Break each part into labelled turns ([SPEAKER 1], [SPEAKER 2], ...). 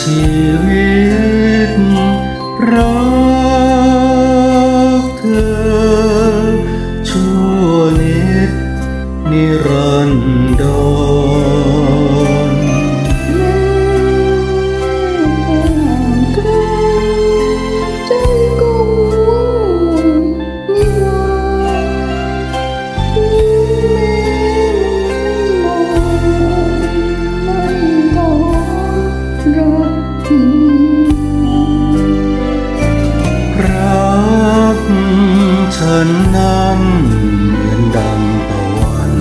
[SPEAKER 1] ชีวิตรัก รั
[SPEAKER 2] ก
[SPEAKER 1] ฉันนั้นเหมือนดังตะวัน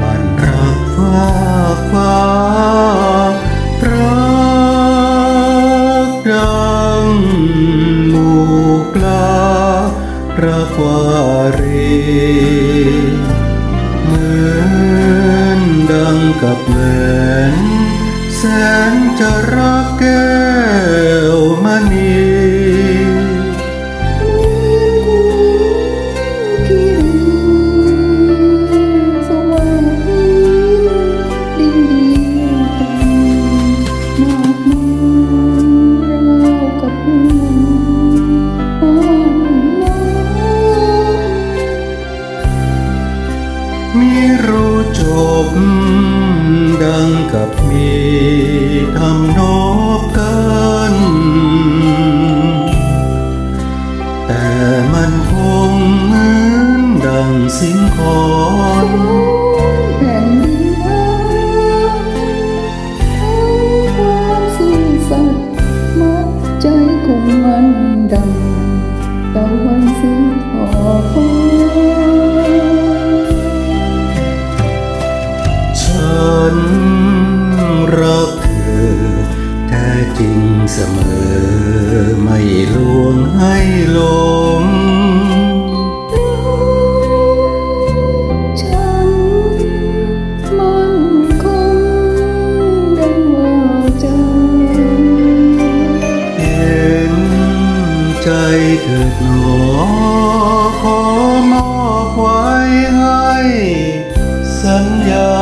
[SPEAKER 1] มันรักฟ้าฟ้ารักดังหมูกลารักวารีเหมือนดังกับเหมือนแสนจะรักแก้ มิ
[SPEAKER 2] รู้
[SPEAKER 1] จบ ดังกับมีทำนบกันแต่มันคงเหมือนดังสิ่งของ
[SPEAKER 2] แผ่นดินฟ้าทั้งความซื่อสัตย์มัดใจของมันดังตะวันสิ้นขอบฟ้า
[SPEAKER 1] แท้จริงเสมอไม่ลวงให้หลง
[SPEAKER 2] ใจเถิดหนอขอ
[SPEAKER 1] มอบไว้ให้ สัญญา